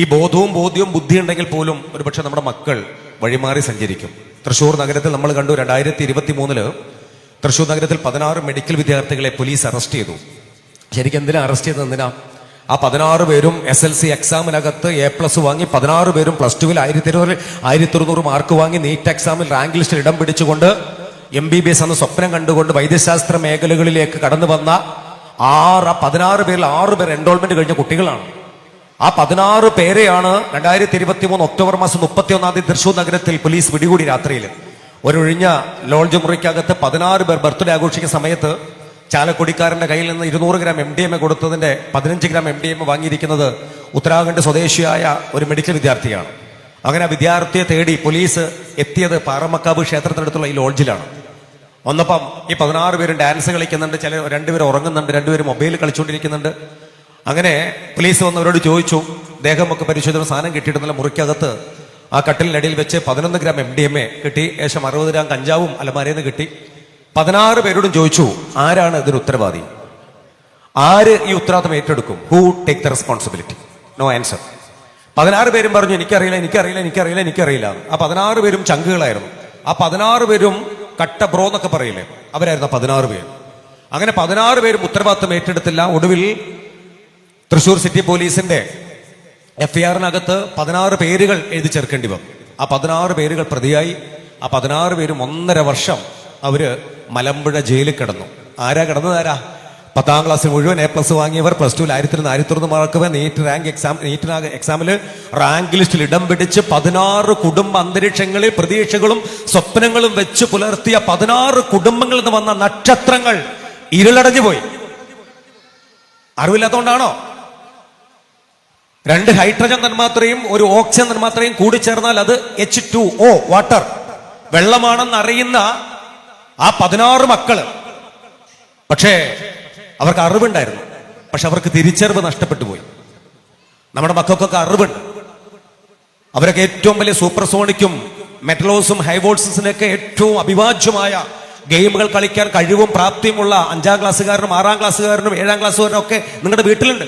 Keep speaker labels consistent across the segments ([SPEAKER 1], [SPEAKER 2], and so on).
[SPEAKER 1] ഈ ബോധവും ബോധ്യവും ബുദ്ധി ഉണ്ടെങ്കിൽ പോലും ഒരുപക്ഷെ നമ്മുടെ മക്കൾ വഴിമാറി സഞ്ചരിക്കും. തൃശൂർ നഗരത്തിൽ നമ്മൾ കണ്ടു രണ്ടായിരത്തി ഇരുപത്തി മൂന്നിൽ തൃശൂർ നഗരത്തിൽ പതിനാറ് മെഡിക്കൽ വിദ്യാർത്ഥികളെ പോലീസ് അറസ്റ്റ് ചെയ്തു. ശരിക്കും എന്തിനാ അറസ്റ്റ് ചെയ്തത് എന്തിനാ? ആ പതിനാറ് പേരും എസ് എൽ സി എക്സാമിനകത്ത് എ പ്ലസ് വാങ്ങി പതിനാറ് പേരും പ്ലസ് ടുവിൽ ആയിരത്തി ഇരുന്നൂറ് ആയിരത്തി ഇരുന്നൂറ് മാർക്ക് വാങ്ങി നീറ്റ് എക്സാമിൽ റാങ്ക് ലിസ്റ്റിൽ ഇടം പിടിച്ചുകൊണ്ട് എം ബി ബി എസ് എന്ന സ്വപ്നം കണ്ടുകൊണ്ട് വൈദ്യശാസ്ത്ര മേഖലകളിലേക്ക് കടന്നു വന്ന ആറ് പതിനാറ് പേരിൽ ആറ് പേർ എൻറോൾമെന്റ് കഴിഞ്ഞ കുട്ടികളാണ്. ആ പതിനാറ് പേരെയാണ് രണ്ടായിരത്തി ഇരുപത്തി മൂന്ന് ഒക്ടോബർ മാസം മുപ്പത്തി ഒന്നാം തീയതി തൃശൂർ നഗരത്തിൽ പോലീസ് പിടികൂടി രാത്രിയിൽ ഒരൊഴിഞ്ഞ ലോഡ്ജ് മുറിക്കകത്ത് പതിനാറ് പേർ ബർത്ത്ഡേ ആഘോഷിക്കുന്ന സമയത്ത് ചാലക്കുടിക്കാരന്റെ കയ്യിൽ നിന്ന് ഇരുന്നൂറ് gram M D M A കൊടുത്തതിന്റെ പതിനഞ്ച് ഗ്രാം എം ഡി എം വാങ്ങിയിരിക്കുന്നത് ഉത്തരാഖണ്ഡ് സ്വദേശിയായ ഒരു മെഡിക്കൽ വിദ്യാർത്ഥിയാണ്. അങ്ങനെ വിദ്യാർത്ഥിയെ തേടി പോലീസ് എത്തിയത് പാറമക്കാവ് ക്ഷേത്രത്തിനടുത്തുള്ള ഈ ലോഡ്ജിലാണ്. വന്നപ്പം ഈ പതിനാറ് പേരും ഡാൻസ് കളിക്കുന്നുണ്ട് ചില രണ്ടുപേർ ഉറങ്ങുന്നുണ്ട് രണ്ടുപേരും മൊബൈലിൽ കളിച്ചുകൊണ്ടിരിക്കുന്നുണ്ട്. അങ്ങനെ പോലീസ് വന്നവരോട് ചോദിച്ചു ദേഹമൊക്കെ പരിശോധന സാധനം കിട്ടിയിടുന്നില്ല മുറിക്കകത്ത് ആ കട്ടിലിനടിയിൽ വെച്ച് പതിനൊന്ന് gram M D M A കിട്ടി ഏകദേശം അറുപത് ഗ്രാം കഞ്ചാവും അലമാരയിൽ കിട്ടി. പതിനാറ് പേരോടും ചോദിച്ചു ആരാണ് ഇതിന് ഉത്തരവാദി? ആര് ഈ ഉത്തരവാദിത്തം ഏറ്റെടുക്കും? Who take the responsibility no answer പതിനാറ് പേരും പറഞ്ഞു എനിക്കറിയില്ല എനിക്കറിയില്ല എനിക്കറിയില്ല എനിക്കറിയില്ല. ആ പതിനാറ് പേരും ചങ്കുകളായിരുന്നു. ആ പതിനാറ് പേരും കട്ട ബ്രോ എന്നൊക്കെ പറയില്ലേ അവരായിരുന്നു പതിനാറ് പേര്. അങ്ങനെ പതിനാറ് പേരും ഉത്തരവാദിത്തം ഏറ്റെടുത്തില്ല. ഒടുവിൽ തൃശൂർ സിറ്റി പോലീസിന്റെ എഫ് ഐ ആറിനകത്ത് പതിനാറ് പേരുകൾ എഴുതി ചേർക്കേണ്ടി വന്നു. ആ പതിനാറ് പേരുകൾ പ്രതിയായി. ആ പതിനാറ് പേരും ഒന്നര വർഷം അവർ മലമ്പുഴ ജയിലിൽ കിടന്നു. ആരാ കിടന്നത് ആരാ? പത്താം ക്ലാസ് മുഴുവൻ എ പ്ലസ് വാങ്ങിയവർ പ്ലസ് ടുവിൽ ആയിരത്തി നിന്ന് ആയിരത്തി ഒന്ന് mark NEET rank exam NEET എക്സാമിൽ റാങ്ക് ലിസ്റ്റിൽ ഇടം പിടിച്ച് പതിനാറ് കുടുംബ അന്തരീക്ഷങ്ങളിൽ പ്രതീക്ഷകളും സ്വപ്നങ്ങളും വെച്ച് പുലർത്തിയ പതിനാറ് കുടുംബങ്ങളിൽ നിന്ന് വന്ന നക്ഷത്രങ്ങൾ ഇരുളടഞ്ഞു പോയി. അറിവില്ലാത്തതുകൊണ്ടാണോ? രണ്ട് ഹൈഡ്രജൻ തന്മാത്രയും ഒരു ഓക്സിജൻ തന്മാത്രയും കൂടി ചേർന്നാൽ അത് എച്ച് ടു ഒ വാട്ടർ വെള്ളമാണെന്ന് അറിയുന്ന ആ പതിനാറ് മക്കൾ. പക്ഷേ അവർക്ക് അറിവുണ്ടായിരുന്നു. പക്ഷെ അവർക്ക് തിരിച്ചറിവ് നഷ്ടപ്പെട്ടു പോയി. നമ്മുടെ മക്കൾക്കൊക്കെ അറിവുണ്ട്. അവരൊക്കെ ഏറ്റവും വലിയ സൂപ്പർസോണിക്കും മെറ്റലോസും ഹൈവോൾസിനൊക്കെ ഏറ്റവും അഭിവാജ്യമായ ഗെയിമുകൾ കളിക്കാൻ കഴിവും പ്രാപ്തിയുമുള്ള അഞ്ചാം ക്ലാസ്സുകാരനും ആറാം ക്ലാസ്സുകാരനും ഏഴാം ക്ലാസ്സുകാരനും ഒക്കെ നിങ്ങളുടെ വീട്ടിലുണ്ട്.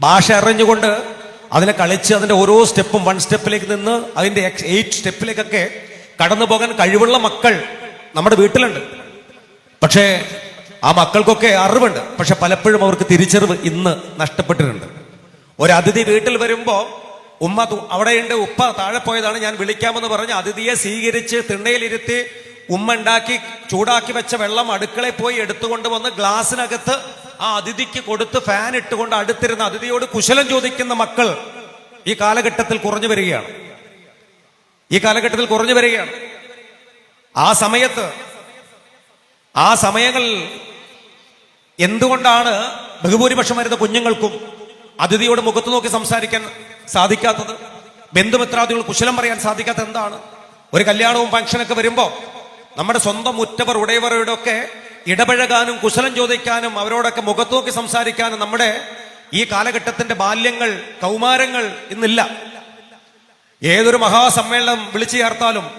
[SPEAKER 1] ഭാഷ അറിഞ്ഞുകൊണ്ട് അതിനെ കളിച്ച് അതിന്റെ ഓരോ സ്റ്റെപ്പും വൺ സ്റ്റെപ്പിലേക്ക് നിന്ന് അതിന്റെ എയ്റ്റ് സ്റ്റെപ്പിലേക്കൊക്കെ കടന്നു പോകാൻ കഴിവുള്ള മക്കൾ നമ്മുടെ വീട്ടിലുണ്ട്. പക്ഷേ ആ മക്കൾക്കൊക്കെ അറിവുണ്ട്. പക്ഷെ പലപ്പോഴും അവർക്ക് തിരിച്ചറിവ് ഇന്ന് നഷ്ടപ്പെട്ടിട്ടുണ്ട്. ഒരു അതിഥി വീട്ടിൽ വരുമ്പോൾ ഉമ്മ അവിടെയുണ്ട് ഉപ്പ താഴെ പോയതാണ് ഞാൻ വിളിക്കാമെന്ന് പറഞ്ഞ് അതിഥിയെ സ്വീകരിച്ച് തിണ്ണയിലിരുത്തി ഉമ്മ ഉണ്ടാക്കി ചൂടാക്കി വെച്ച വെള്ളം അടുക്കളയിൽ പോയി എടുത്തുകൊണ്ട് വന്ന് ഗ്ലാസ്സിനകത്ത് ആ അതിഥിക്ക് കൊടുത്ത് ഫാൻ ഇട്ടുകൊണ്ട് അടുത്തിരുന്ന അതിഥിയോട് കുശലം ചോദിക്കുന്ന മക്കൾ ഈ കാലഘട്ടത്തിൽ കുറഞ്ഞു വരികയാണ്. ഈ കാലഘട്ടത്തിൽ കുറഞ്ഞു വരികയാണ്. ആ സമയത്ത് ആ സമയങ്ങളിൽ എന്തുകൊണ്ടാണ് ബഹുഭൂരിപക്ഷം വരുന്ന കുഞ്ഞുങ്ങൾക്കും അതിഥിയോട് മുഖത്ത് നോക്കി സംസാരിക്കാൻ സാധിക്കാത്തത്? ബന്ധുമിത്രാദികൾ കുശലം പറയാൻ സാധിക്കാത്തത് എന്താണ്? ഒരു കല്യാണവും ഫംഗ്ഷനൊക്കെ വരുമ്പോൾ നമ്മുടെ സ്വന്തം ഉറ്റവർ ഉടയവരുടെ ഒക്കെ ഇടപഴകാനും കുശലം ചോദിക്കാനും അവരോടൊക്കെ മുഖത്തോക്കി സംസാരിക്കാനും നമ്മുടെ ഈ കാലഘട്ടത്തിന്റെ ബാല്യങ്ങൾ കൗമാരങ്ങൾ ഇന്നില്ല. ഏതൊരു മഹാസമ്മേളനം വിളിച്ചു ചേർത്താലും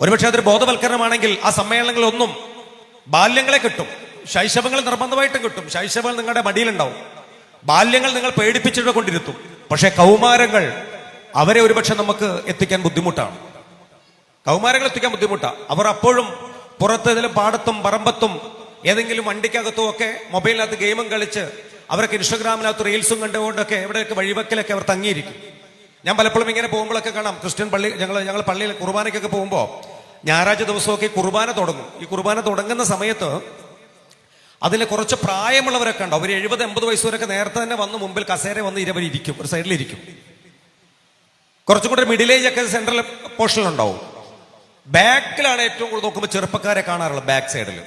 [SPEAKER 1] ഒരുപക്ഷെ അതൊരു ബോധവൽക്കരണമാണെങ്കിൽ ആ സമ്മേളനങ്ങളൊന്നും ബാല്യങ്ങളെ കിട്ടും. ശൈശവങ്ങൾ നിർബന്ധമായിട്ടും കിട്ടും. ശൈശവങ്ങൾ നിങ്ങളുടെ മടിയിലുണ്ടാവും. ബാല്യങ്ങൾ നിങ്ങൾ പേടിപ്പിച്ചിട്ട് കൊണ്ടിരുത്തും പക്ഷെ കൗമാരങ്ങൾ അവരെ ഒരുപക്ഷെ നമുക്ക് എത്തിക്കാൻ ബുദ്ധിമുട്ടാണ്. കൗമാരങ്ങൾ എത്തിക്കാൻ ബുദ്ധിമുട്ടാണ് അവർ അപ്പോഴും പുറത്ത് ഇതിൽ പാടത്തും പറമ്പത്തും ഏതെങ്കിലും വണ്ടിക്കകത്തും ഒക്കെ മൊബൈലിനകത്ത് ഗെയിമും കളിച്ച് അവർക്ക് ഇൻസ്റ്റഗ്രാമിനകത്ത് റീൽസും കണ്ടുകൊണ്ടൊക്കെ എവിടെയൊക്കെ വഴിവെക്കലൊക്കെ അവർ തങ്ങിയിരിക്കും. ഞാൻ പലപ്പോഴും ഇങ്ങനെ പോകുമ്പോഴൊക്കെ കാണാം. ക്രിസ്ത്യൻ പള്ളി ഞങ്ങൾ ഞങ്ങൾ പള്ളിയിൽ കുർബാനയ്ക്കൊക്കെ പോകുമ്പോൾ ഞായറാഴ്ച ദിവസമൊക്കെ കുർബാന തുടങ്ങും. ഈ കുർബാന തുടങ്ങുന്ന സമയത്ത് അതിൽ കുറച്ച് പ്രായമുള്ളവരൊക്കെ ഉണ്ട് അവർ എഴുപത് എൺപത് വയസ്സുവരൊക്കെ നേരത്തെ തന്നെ വന്ന് മുമ്പിൽ കസേര വന്ന് ഇരവർ ഇരിക്കും. ഒരു സൈഡിലിരിക്കും കുറച്ചും കൂടെ മിഡിൽ ഏജ് ഒക്കെ സെൻട്രൽ പോർഷനിലുണ്ടാവും ബാക്കിലാണ് ഏറ്റവും കൂടുതൽ നോക്കുമ്പോൾ ചെറുപ്പക്കാരെ കാണാറുള്ളത് ബാക്ക് സൈഡിൽ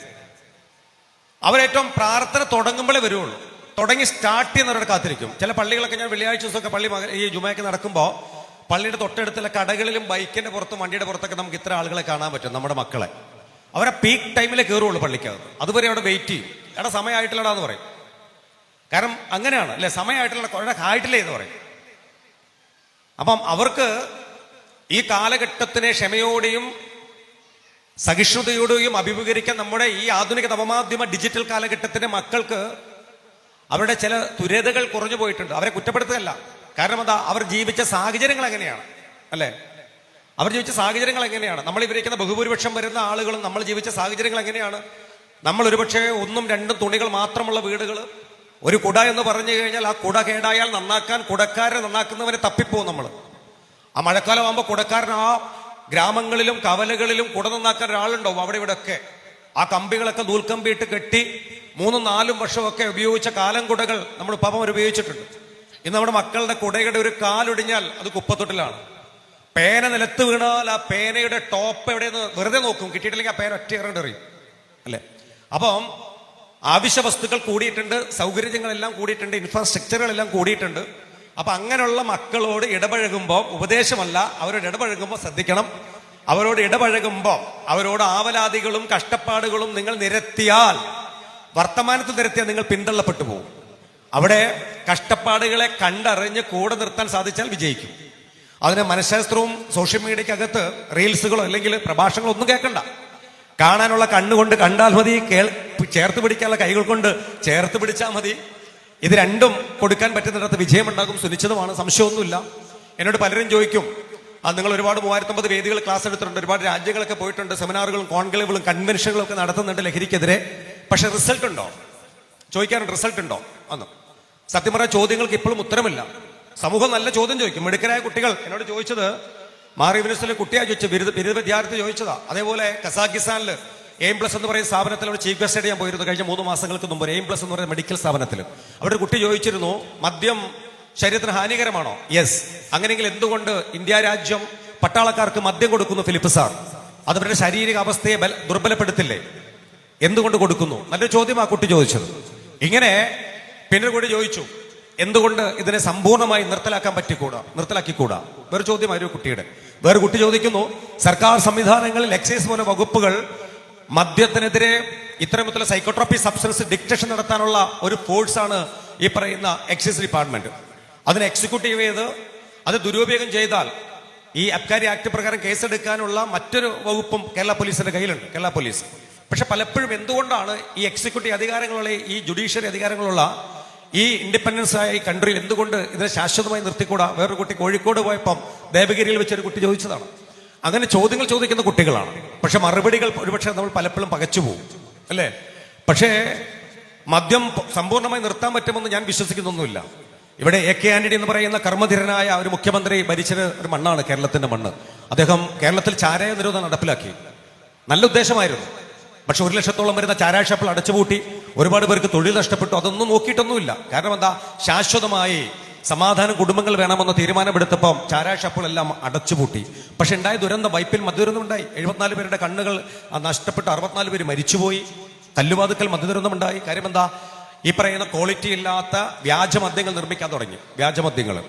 [SPEAKER 1] അവരേറ്റവും പ്രാർത്ഥന തുടങ്ങുമ്പോഴേ വരുള്ളൂ തുടങ്ങി സ്റ്റാർട്ട് ചെയ്യുന്നവരുടെ കാത്തിരിക്കും. ചില പള്ളികളൊക്കെ ഞാൻ വെള്ളിയാഴ്ച ദിവസമൊക്കെ പള്ളി ഈ ജുമയൊക്കെ നടക്കുമ്പോൾ പള്ളിയുടെ തൊട്ടടുത്തുള്ള കടകളിലും ബൈക്കിന്റെ പുറത്തും വണ്ടിയുടെ പുറത്തൊക്കെ നമുക്ക് ഇത്ര ആളുകളെ കാണാൻ പറ്റും നമ്മുടെ മക്കളെ. അവരെ പീക്ക് ടൈമിൽ കയറുള്ളൂ പള്ളിക്കകത്ത്. അതുവരെ അവിടെ വെയിറ്റ് ചെയ്യും. എടാ സമയമായിട്ടില്ലടാ എന്ന് പറയും. കാരണം അങ്ങനെയാണ് അല്ലെ? സമയമായിട്ടുള്ള കുറെ ആയിട്ടില്ലേ എന്ന് പറയും. അപ്പം അവർക്ക് ഈ കാലഘട്ടത്തിനെ ക്ഷമയോടെയും സഹിഷ്ണുതയോടെയും അഭിമുഖീകരിക്കാൻ നമ്മുടെ ഈ ആധുനിക നവമാധ്യമ ഡിജിറ്റൽ കാലഘട്ടത്തിന്റെ മക്കൾക്ക് അവരുടെ ചില തുര്യതകൾ കുറഞ്ഞു പോയിട്ടുണ്ട്. അവരെ കുറ്റപ്പെടുത്തുകയല്ല. കാരണം എന്താ? അവർ ജീവിച്ച സാഹചര്യങ്ങൾ എങ്ങനെയാണ്? അല്ലേ? അവർ ജീവിച്ച സാഹചര്യങ്ങൾ എങ്ങനെയാണ്? നമ്മൾ ഇവരിക്കുന്ന ബഹുഭൂരിപക്ഷം വരുന്ന ആളുകളും നമ്മൾ ജീവിച്ച സാഹചര്യങ്ങൾ എങ്ങനെയാണ്? നമ്മൾ ഒരുപക്ഷെ ഒന്നും രണ്ടും തുണികൾ മാത്രമുള്ള വീടുകൾ ഒരു കുട എന്ന് പറഞ്ഞു കഴിഞ്ഞാൽ ആ കുട കേടായാൽ നന്നാക്കാൻ കുടക്കാരനെ നന്നാക്കുന്നവനെ തപ്പിപ്പോവും നമ്മൾ. ആ മഴക്കാലം ആകുമ്പോൾ കുടക്കാരൻ ആ ഗ്രാമങ്ങളിലും കവലകളിലും കുട നന്നാക്കാൻ ഒരാളുണ്ടാവും അവിടെ ഇവിടെ ഒക്കെ ആ കമ്പികളൊക്കെ നൂൽക്കമ്പിയിട്ട് കെട്ടി മൂന്നും നാലും വർഷമൊക്കെ ഉപയോഗിച്ച കാലം കുടകൾ നമ്മൾ പാപം ഉപയോഗിച്ചിട്ടുണ്ട്. ഇന്ന് നമ്മുടെ മക്കളുടെ കുടയുടെ ഒരു കാലൊടിഞ്ഞാൽ അത് കുപ്പത്തൊട്ടിലാണ്. പേന നിലത്ത് വീണാൽ ആ പേനയുടെ ടോപ്പ് എവിടെയെന്ന് വെറുതെ നോക്കും. കിട്ടിയിട്ടില്ലെങ്കിൽ ആ പേന ഒറ്റ ഇറങ്ങി എറിയും. അല്ലേ? അപ്പം ആവശ്യ വസ്തുക്കൾ കൂടിയിട്ടുണ്ട് സൗകര്യങ്ങളെല്ലാം കൂടിയിട്ടുണ്ട് ഇൻഫ്രാസ്ട്രക്ചറുകളെല്ലാം കൂടിയിട്ടുണ്ട്. അപ്പൊ അങ്ങനെയുള്ള മക്കളോട് ഇടപഴകുമ്പോൾ ഉപദേശമല്ല അവരോട് ഇടപഴകുമ്പോൾ ശ്രദ്ധിക്കണം. അവരോട് ഇടപഴകുമ്പോൾ അവരോട് ആവലാതികളും കഷ്ടപ്പാടുകളും നിങ്ങൾ നിരത്തിയാൽ വർത്തമാനത്തിൽ നിരത്തിയാൽ നിങ്ങൾ പിന്തള്ളപ്പെട്ടു പോകും. അവിടെ കഷ്ടപ്പാടുകളെ കണ്ടറിഞ്ഞ് കൂടെ നിർത്താൻ സാധിച്ചാൽ വിജയിക്കും. അതിന് മനഃശാസ്ത്രവും സോഷ്യൽ മീഡിയക്കകത്ത് റീൽസുകളോ അല്ലെങ്കിൽ പ്രഭാഷണങ്ങളോ ഒന്നും കേൾക്കണ്ട. കാണാനുള്ള കണ്ണുകൊണ്ട് കണ്ടാൽ മതി കേൾ ചേർത്ത് പിടിക്കാനുള്ള കൈകൾ കൊണ്ട് ചേർത്ത് പിടിച്ചാൽ മതി. ഇത് രണ്ടും കൊടുക്കാൻ പറ്റുന്നിടത്ത് വിജയമുണ്ടാകും സുനിശ്ചിതമാണ് സംശയമൊന്നുമില്ല. എന്നോട് പലരും ചോദിക്കും അത് നിങ്ങൾ ഒരുപാട് മൂവായിരത്തമ്പത് വേദികൾ ക്ലാസ് എടുത്തിട്ടുണ്ട് ഒരുപാട് രാജ്യങ്ങളൊക്കെ പോയിട്ടുണ്ട് സെമിനാറുകളും കോൺക്ലേവുകളും കൺവെൻഷനുകളും ഒക്കെ നടത്തുന്നുണ്ട് ലഹരിക്കെതിരെ പക്ഷെ റിസൾട്ട് ഉണ്ടോ? ചോദിക്കാനുണ്ട് റിസൾട്ട് ഉണ്ടോ? അന്ന് സത്യം പറഞ്ഞ ചോദ്യങ്ങൾക്ക് ഇപ്പോഴും ഉത്തരമില്ല. സമൂഹം നല്ല ചോദ്യം ചോദിക്കും. മിടുക്കരായ കുട്ടികൾ എന്നോട് ചോദിച്ചത് മാറി യൂണിവേഴ്സിറ്റിയിലെ കുട്ടിയാ ചോദിച്ചു ബിരുദ ബിരുദ വിദ്യാർത്ഥി ചോദിച്ചതാ. അതേപോലെ കസാഖിസ്ഥാനിൽ എയിം പ്ലസ് എന്ന് പറയുന്ന സ്ഥാപനത്തിൽ അവിടെ ചീഫ് ഗസ്റ്റ് ഞാൻ പോയിരുന്നു. കഴിഞ്ഞ മൂന്ന് മാസങ്ങൾക്ക് മുമ്പ് എയിം പ്ലസ് എന്ന് പറയുന്ന മെഡിക്കൽ സ്ഥാപനത്തിൽ. അവിടെ ഒരു കുട്ടി ചോദിച്ചിരുന്നു മദ്യം ശരീരത്തിന് ഹാനികരമാണോ? യെസ് അങ്ങനെയെങ്കിൽ എന്തുകൊണ്ട് ഇന്ത്യ രാജ്യം പട്ടാളക്കാർക്ക് മദ്യം കൊടുക്കുന്നു ഫിലിപ്പ് സാർ? അത് അവരുടെ ശാരീരിക അവസ്ഥയെ ബല- ദുർബലപ്പെടുത്തില്ലേ? എന്തുകൊണ്ട് കൊടുക്കുന്നു? നല്ലൊരു ചോദ്യം ആ കുട്ടി ചോദിച്ചത്. ഇങ്ങനെ പിന്നെ കൂടി ചോദിച്ചു എന്തുകൊണ്ട് ഇതിനെ സമ്പൂർണമായി നിർത്തലാക്കാൻ പറ്റിക്കൂടാ? നിർത്തലാക്കിക്കൂടാ? വേറെ ചോദ്യമായിരുന്നു കുട്ടിയുടെ. വേറെ കുട്ടി ചോദിക്കുന്നു സർക്കാർ സംവിധാനങ്ങളിൽ എക്സൈസ് പോലെ വകുപ്പുകൾ മദ്യത്തിനെതിരെ ഇത്തരത്തിലുള്ള സൈക്കോട്രോപ്പി സബ്സ്റ്റൻസ് ഡിക്റ്റേഷൻ നടത്താനുള്ള ഒരു ഫോഴ്സാണ് ഈ പറയുന്ന എക്സൈസ് ഡിപ്പാർട്ട്മെന്റ് അതിനെ എക്സിക്യൂട്ടീവ് ചെയ്ത് അത് ദുരുപയോഗം ചെയ്താൽ ഈ അബ്കാരി ആക്ട് പ്രകാരം കേസെടുക്കാനുള്ള മറ്റൊരു വകുപ്പും കേരള പോലീസിന്റെ കയ്യിലുണ്ട് കേരള പോലീസ്. പക്ഷെ പലപ്പോഴും എന്തുകൊണ്ടാണ് ഈ എക്സിക്യൂട്ടീവ് അധികാരങ്ങളുള്ള ഈ ജുഡീഷ്യറി അധികാരങ്ങളുള്ള ഈ ഇൻഡിപെൻഡൻസ് ആയ ഈ കൺട്രിയിൽ എന്തുകൊണ്ട് ഇതിനെ ശാശ്വതമായി നിർത്തിക്കൂടാ? വേറൊരു കുട്ടി കോഴിക്കോട് പോയപ്പം ദേവഗിരിയിൽ വെച്ചൊരു കുട്ടി ചോദിച്ചതാണ്. അങ്ങനെ ചോദ്യങ്ങൾ ചോദിക്കുന്ന കുട്ടികളാണ്. പക്ഷെ മറുപടികൾ ഒരുപക്ഷെ നമ്മൾ പലപ്പോഴും പകച്ചു പോകും അല്ലേ? പക്ഷേ മദ്യം സമ്പൂർണമായി നിർത്താൻ പറ്റുമെന്ന് ഞാൻ വിശ്വസിക്കുന്നൊന്നുമില്ല. ഇവിടെ എ കെ ആന്റണി എന്ന് പറയുന്ന കർമ്മധിരനായ ഒരു മുഖ്യമന്ത്രി ഭരിച്ചത് ഒരു മണ്ണാണ് കേരളത്തിന്റെ മണ്ണ്. അദ്ദേഹം കേരളത്തിൽ ചാരായ നിരോധനം നടപ്പിലാക്കി. നല്ല ഉദ്ദേശമായിരുന്നു. പക്ഷെ ഒരു ലക്ഷത്തോളം വരുന്ന ചാരായ അടച്ചുപൂട്ടി ഒരുപാട് പേർക്ക് തൊഴിൽ നഷ്ടപ്പെട്ടു. അതൊന്നും നോക്കിയിട്ടൊന്നുമില്ല. കാരണം എന്താ? ശാശ്വതമായി സമാധാനം കുടുംബങ്ങൾ വേണമെന്ന് തീരുമാനമെടുത്തപ്പോൾ ചാരാഷപ്പുകൾ എല്ലാം അടച്ചുപൂട്ടി. പക്ഷെ ഉണ്ടായ ദുരന്തം വൈപ്പിൽ മദ്യദുരന്തം ഉണ്ടായി എഴുപത്തിനാല് പേരുടെ കണ്ണുകൾ നഷ്ടപ്പെട്ട് അറുപത്തിനാല് പേര് മരിച്ചുപോയി. കല്ലുവാതുക്കൽ മദ്യദുരന്തം ഉണ്ടായി കാര്യം എന്താ? ഈ പറയുന്ന ക്വാളിറ്റി ഇല്ലാത്ത വ്യാജമദ്യങ്ങൾ നിർമ്മിക്കാൻ തുടങ്ങി. വ്യാജമദ്യങ്ങൾ.